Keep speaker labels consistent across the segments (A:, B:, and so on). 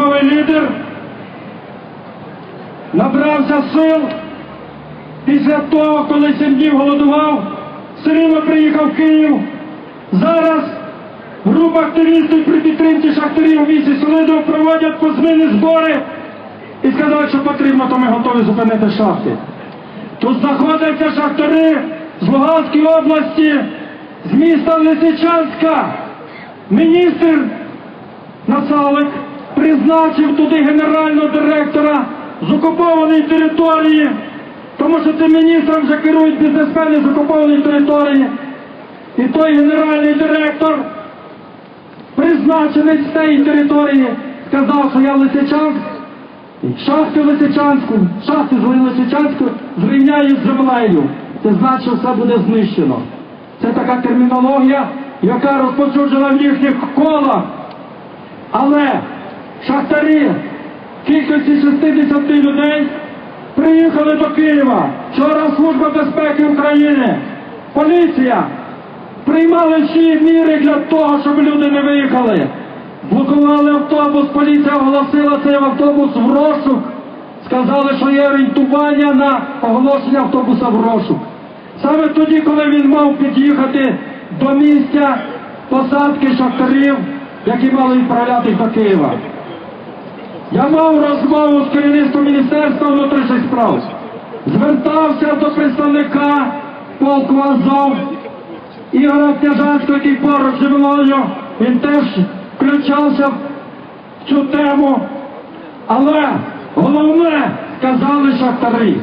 A: духовий лідер, набрався сил після того, коли сім днів голодував, рівно приїхав в Київ. Зараз група активістів при підтримці шахтарів у місті Солидов проводять позмінні збори і сказали, що потрібно, то ми готові зупинити шахти. Тут знаходяться шахтари з Луганської області, з міста Лисичанська. Міністр Насалик призначив туди генерального директора з окупованої території, тому що цим міністром вже керують бізнесмени з окупованої території. І той генеральний директор, призначений з цієї території, сказав, що я Лисичанськ, шахти Лисичанську, шахти з Лисичанську зрівняють з землею. Це значить, що все буде знищено. Це така термінологія, яка розповсюджена в їхніх колах. Але шахтарі кількості 60 людей приїхали до Києва. Вчора Служба безпеки України, поліція приймали всі міри для того, щоб люди не виїхали. Блокували автобус, поліція оголосила цей автобус в розшук. Сказали, що є орієнтування на оголошення автобуса в розшук. Саме тоді, коли він мав під'їхати до місця посадки шахтарів, які мали відправлятись до Києва. Я мав розмову з керівництвом Міністерства внутрішніх справ. Звертався до представника полку Азов Ігоря Княжанського, який поруч зі мною. Він теж включався в цю тему. Але головне сказали шахтарі.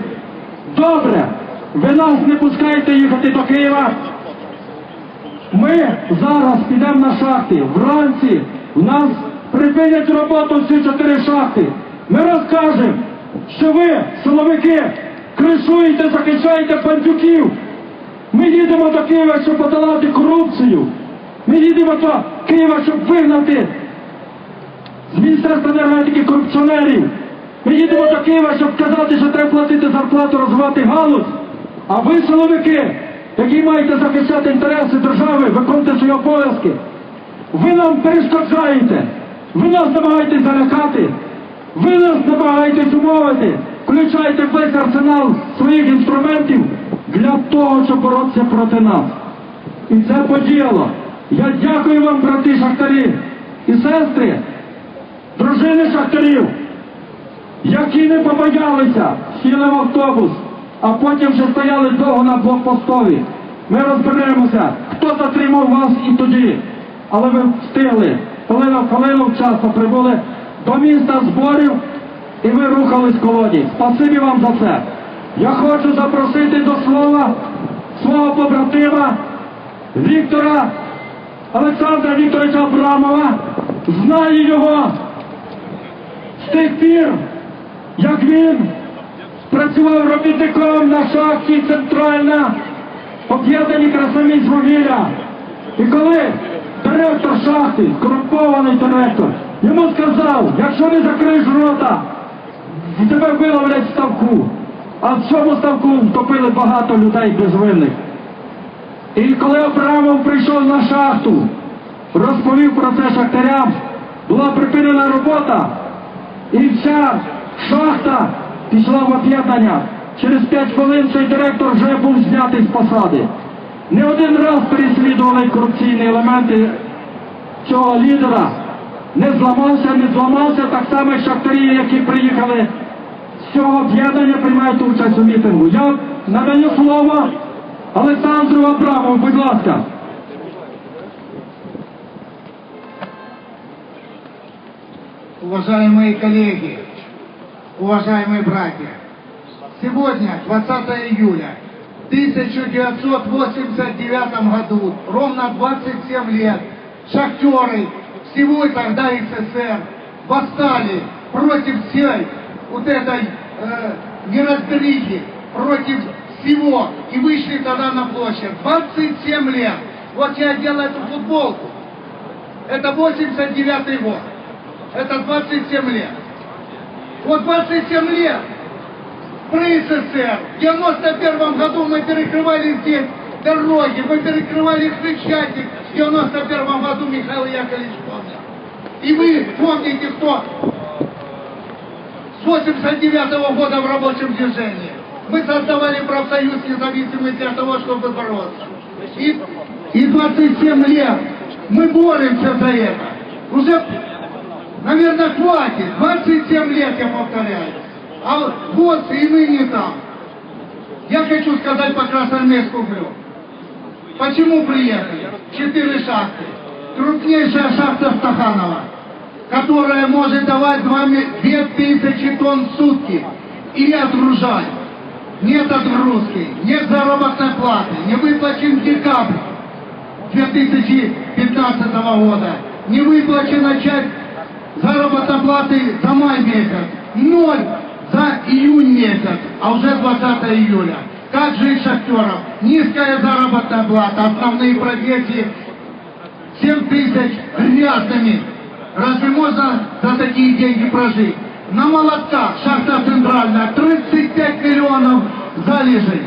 A: Добре, ви нас не пускаєте їхати до Києва. Ми зараз підемо на шахти. Вранці в нас припинять роботу всі чотири шахти. Ми розкажемо, що ви, силовики, кришуєте, захищаєте бандюків. Ми їдемо до Києва, щоб подолати корупцію. Ми їдемо до Києва, щоб вигнати з Міністерства енергетики корупціонерів. Ми їдемо до Києва, щоб казати, що треба платити зарплату, розвивати галузь. А ви, силовики, які маєте захищати інтереси держави, виконуйте свої обов'язки. Ви нам перешкоджаєте. Ви нас намагаєтесь залякати. Ви нас намагаєтесь умовити. Включайте весь арсенал своїх інструментів для того, щоб боротися проти нас. І це подіяло. Я дякую вам, брати шахтарі і сестри, дружини шахтарів, які не побоялися, сіли в автобус, а потім ще стояли довго на блокпостові. Ми розберемося, хто затримав вас і тоді. Але ви встигли, хвилина в хвилину вчасно прибули до міста зборів і ви рухались в колоді. Спасибі вам за це. Я хочу запросити до слова свого побратима Віктора Олександра Вікторовича Абрамова. Знаю його з тих пір, як він працював робітником на шахті центральна об'єднані красоміць вугілля. І коли директор шахти, корумпований директор, йому сказав, якщо не закриєш рота, тебе виловлять ставку. А в цьому ставку втопили багато людей безвинних. І коли Абрамов прийшов на шахту, розповів про це шахтарям, була припинена робота, і вся шахта пішла в об'єднання. Через п'ять хвилин цей директор вже був знятий з посади. Не один раз переслідували корупційні елементи цього лідера. Не зламався, не зламався, так само як шахтарі, які приїхали з цього об'єднання, приймають участь у мітингу. Я надаю слово Олександру Абрамову, будь ласка.
B: Уважаемые коллеги, уважаемые братья, сегодня, 20 июля 1989 году, ровно 27 лет, шахтеры всего тогда СССР восстали против всей вот этой э, неразберихи, против всего и вышли тогда на площадь. 27 лет. Вот я делаю эту футболку. Это 89 год. Это 27 лет. Вот 27 лет при СССР. В 91 году мы перекрывали здесь дороги, мы перекрывали Хрещатик. В 91 году Михаил Яковлевич помнил. И вы помните, кто 89 года в рабочем движении. Мы создавали профсоюз независимый для того, чтобы бороться. И, и 27 лет мы боремся за это. Уже, наверное, хватит. 27 лет, я повторяю. А вот и мы не там. Я хочу сказать по Красноармейску углю. Почему приехали? Четыре шахты. Крупнейшая шахта Стаханова, которая может давать 2000 тонн в сутки и отгружать. Нет отгрузки, нет заработной платы, не выплачен декабрь 2015 года, не выплачена часть заработной платы за май месяц, ноль за июнь месяц, а уже 20 июля. Как жить шахтерам? Низкая заработная плата, основные профессии 7 тысяч грязными. Разве можно за такие деньги прожить? На молотках, шахта центральная, 35 миллионов залежей.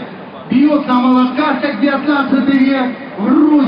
B: Бьют на молотках, как 19 век, грузят.